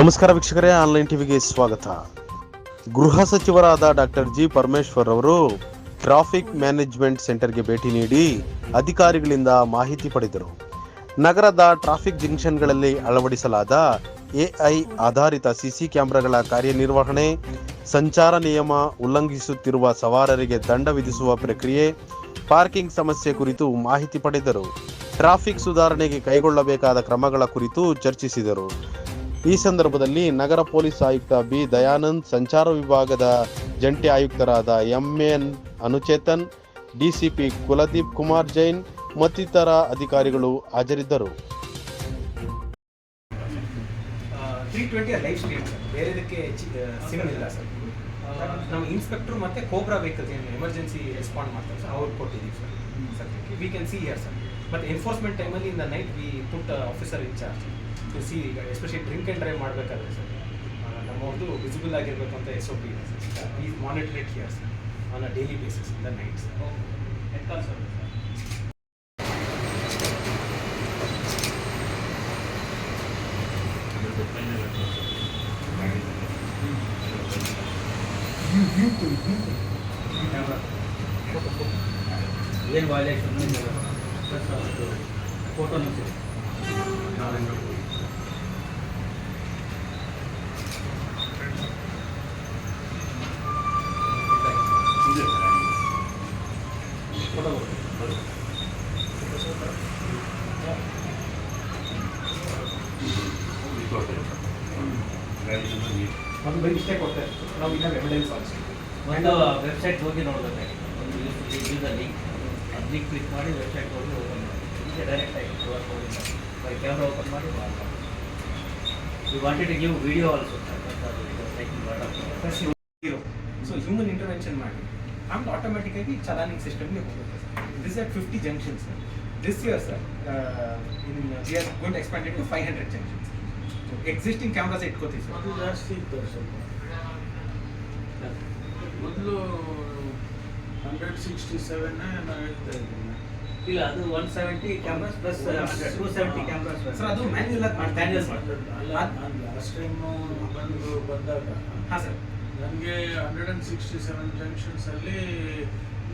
ನಮಸ್ಕಾರ ವೀಕ್ಷಕರೇ, ಆನ್ಲೈನ್ ಟಿವಿಗೆ ಸ್ವಾಗತ. ಗೃಹ ಸಚಿವರಾದ ಡಾಕ್ಟರ್ ಜಿ ಪರಮೇಶ್ವರ್ ಅವರು ಟ್ರಾಫಿಕ್ ಮ್ಯಾನೇಜ್ಮೆಂಟ್ ಸೆಂಟರ್ಗೆ ಭೇಟಿ ನೀಡಿ ಅಧಿಕಾರಿಗಳಿಂದ ಮಾಹಿತಿ ಪಡೆದರು. ನಗರದ ಟ್ರಾಫಿಕ್ ಜಂಕ್ಷನ್ಗಳಲ್ಲಿ ಅಳವಡಿಸಲಾದ ಎಐ ಆಧಾರಿತ ಸಿಸಿ ಕ್ಯಾಮೆರಾಗಳ ಕಾರ್ಯನಿರ್ವಹಣೆ, ಸಂಚಾರ ನಿಯಮ ಉಲ್ಲಂಘಿಸುತ್ತಿರುವ ಸವಾರರಿಗೆ ದಂಡ ವಿಧಿಸುವ ಪ್ರಕ್ರಿಯೆ, ಪಾರ್ಕಿಂಗ್ ಸಮಸ್ಯೆ ಕುರಿತು ಮಾಹಿತಿ ಪಡೆದರು. ಟ್ರಾಫಿಕ್ ಸುಧಾರಣೆಗೆ ಕೈಗೊಳ್ಳಬೇಕಾದ ಕ್ರಮಗಳ ಕುರಿತು ಚರ್ಚಿಸಿದರು. ಈ ಸಂದರ್ಭದಲ್ಲಿ ನಗರ ಪೊಲೀಸ್ ಆಯುಕ್ತ ಬಿ ದಯಾನಂದ್, ಸಂಚಾರ ವಿಭಾಗದ ಜಂಟಿ ಆಯುಕ್ತರಾದ ಎಂಎನ್ ಅನುಚೇತನ್, ಡಿಸಿಪಿ ಕುಲದೀಪ್ ಕುಮಾರ್ ಜೈನ್ ಮತ್ತಿತರ ಅಧಿಕಾರಿಗಳು ಹಾಜರಿದ್ದರು. ಸಿಮ್ ಸರ್. ನಮ್ಮ ಇನ್ಸ್ಪೆಕ್ಟರ್ ಮತ್ತೆ ಕೋಬ್ರಾ ವೆಹಿಕಲ್ಸ್ ಏನು ಎಮರ್ಜೆನ್ಸಿ ರೆಸ್ಪಾಂಡ್ ಮಾಡ್ತಾರೆ ಸರ್ ಅವ್ರು ಕೊಟ್ಟಿದ್ದೀವಿ ಸರ್. ಸದ್ಯಕ್ಕೆ we can see here sir but enforcement ಟೈಮಲ್ಲಿ in the night we put officer in charge to see ಈಗ ಎಸ್ಪೆಷಲಿ ಡ್ರಿಂಕ್ ಆ್ಯಂಡ್ ಡ್ರೈವ್ ಮಾಡಬೇಕಾದ್ರೆ ಸರ್. ನಮ್ಮವ್ರದ್ದು ವಿಸಿಬಲ್ ಆಗಿರಬೇಕು ಅಂತ ಎಸ್ ಒ ಪಿ ಇದೆ ಸರ್. ಈ monitor it here sir on a daily basis in the night sir sir ಏನು violation plus ಅಷ್ಟು ಫೋಟೋನು ಸಿಗುತ್ತೆ ಫೋಟೋ ಅದು ಬರೀ ಇಷ್ಟೇ ಕೊಡ್ತಾರೆ ನಾವು ಇನ್ನೂ ಎವಿಡೆನ್ಸ್ ಆಲ್ಸೋ ಒಂದು ವೆಬ್ಸೈಟ್ ಹೋಗಿ ನೋಡಬೇಕಾಗಿತ್ತು ಒಂದು ಯೂಸಲ್ಲಿ ಅದಕ್ಕೆ ಕ್ಲಿಕ್ ಮಾಡಿ ವೆಬ್ಸೈಟ್ ಹೋಗಿ ಓಪನ್ ಮಾಡಿ ಈಗ ಡೈರೆಕ್ಟ್ ಆಗಿ ಕ್ಯೂ ಆರ್ ಕೋಡಿಂದ ಬೈ ಕ್ಯಾಮ್ರಾ ಓಪನ್ ಮಾಡಿ you wanted give video also so human intervention ಮಾಡಿ ಆಮೇಲೆ ಆಟೋಮೆಟಿಕ್ ಆಗಿ ಚಲಾನಿಂಗ್ ಸಿಸ್ಟಮ್ಗೆ ಹೋಗುತ್ತೆ this at fifty junctions this year sir in we are going expanded to five hundred junctions existing cameras ಇಟ್ಕೋತೀವಿ sir. ಅದು ಜಾಸ್ತಿ ಇತ್ತು ಸ್ವಲ್ಪ. ಮೊದಲು ಹಂಡ್ರೆಡ್ ಸಿಕ್ಸ್ಟಿ ಸೆವೆನ್ ನಾವು ಹೇಳ್ತಾ ಇದ್ದೀನಿ ಇಲ್ಲ ಅದು one seventy cameras plus two seventy cameras sir ಅದು ಮ್ಯಾನ್ಯಲ್ ಮ್ಯಾನ್ಯಲ್ ಮಾಡ್ತಾರೆ ಅಲ್ಲ ಲಾಸ್ಟ್ ಟೈಮು ಬಂದು ಬಂದಾಗ ಹಾಂ ಸರ್. ನನಗೆ hundred and sixty seven ಜಂಕ್ಷನ್ಸಲ್ಲಿ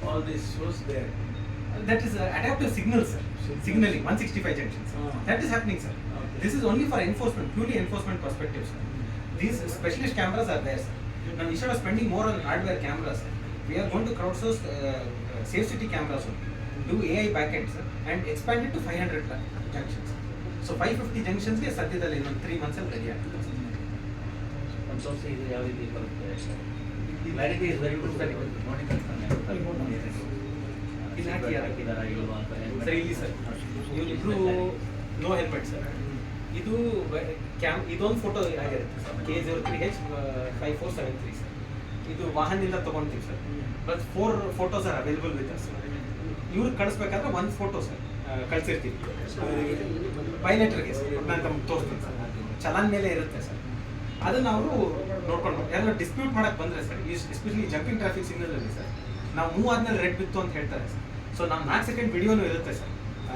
all this shows there that is adaptive signal sir signaling one sixty five junctions Ah. That is happening sir Okay. This is only for enforcement purely enforcement perspective sir these specialist cameras are there sir ನಾವು instead of spending more on hardware cameras we are gone to crowd source safe city cameras do A I back end sir and expanded to five hundred junctions so five fifty ಜಂಕ್ಷನ್ಸ್ಗೆ ಸದ್ಯದಲ್ಲಿ ಇನ್ನೊಂದು three ಮಂತ್ಸಲ್ಲಿ ready ಆಗ್ತದೆ ಒಂದು ತೋರಿಸಿ ಇದು ಯಾವ ರೀತಿ ಬರುತ್ತೆ clarity is very good sir ನೋಡಿ ಸರ್ ಇಲ್ಲಿ ಸರ್ ಇವರಿಬ್ರು ನೋ ಹೆಲ್ಮೆಟ್ ಸರ್ ಇದು ಕ್ಯಾಮ್ ಇದೊಂದು ಫೋಟೋ ಆಗಿರುತ್ತೆ sir K zero three H five four seven three sir ಇದು ವಾಹನದಿಂದ ತೊಗೊಳ್ತೀವಿ sir but four photos are available with sir ಇವ್ರಿಗೆ ಕಳಿಸ್ಬೇಕಾದ್ರೆ ಒಂದು ಫೋಟೋ ಸರ್ ಕಳಿಸಿರ್ತೀವಿ ಬೈಲೆಟರ್ಗೆ ಸರ್ ನಾನು ತಮ್ಗೆ ತೋರಿಸ್ತೀನಿ ಸರ್ ಚಲನ್ ಮೇಲೆ ಇರುತ್ತೆ ಸರ್ ಅದನ್ನ ಅವರು ನೋಡ್ಕೊಂಡು ಯಾರು ಡಿಸ್ಪ್ಯೂಟ್ ಮಾಡಕ್ಕೆ ಬಂದರೆ ಸರ್ ಎಸ್ಪೆಷಲಿ ಜಂಪಿಂಗ್ ಟ್ರಾಫಿಕ್ ಸಿಗ್ನಲಲ್ಲಿ ಸರ್ ನಾವು ಮೂವ್ ಆದ್ಮೇಲೆ ರೆಡ್ ಬಿತ್ತು ಅಂತ ಹೇಳ್ತಾರೆ ಸರ್. ಸೊ ನಮ್ಮ ನಾಲ್ಕು ಸೆಕೆಂಡ್ ವಿಡಿಯೋನು ಇರುತ್ತೆ ಸರ್.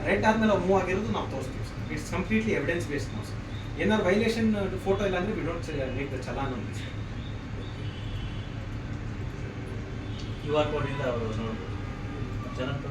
ರೆಡ್ ಆದ್ಮೇಲೆ ಮೂವ್ ಆಗಿರೋದು ನಾವು ತೋರಿಸ್ತೀವಿ sir. It's completely evidence based ನಾವು ಸರ್ ಏನಾದ್ರು ವೈಲೇಷನ್ ಫೋಟೋ ಇಲ್ಲ ಅಂದ್ರೆ we don't make the challan ಅಂತ ಸರ್ ಕ್ಯೂ ಆರ್ ಕೋಡಿಂದ ಅವರು ನೋಡ್ಬೋದು. ಚೆನ್ನಾಗಿ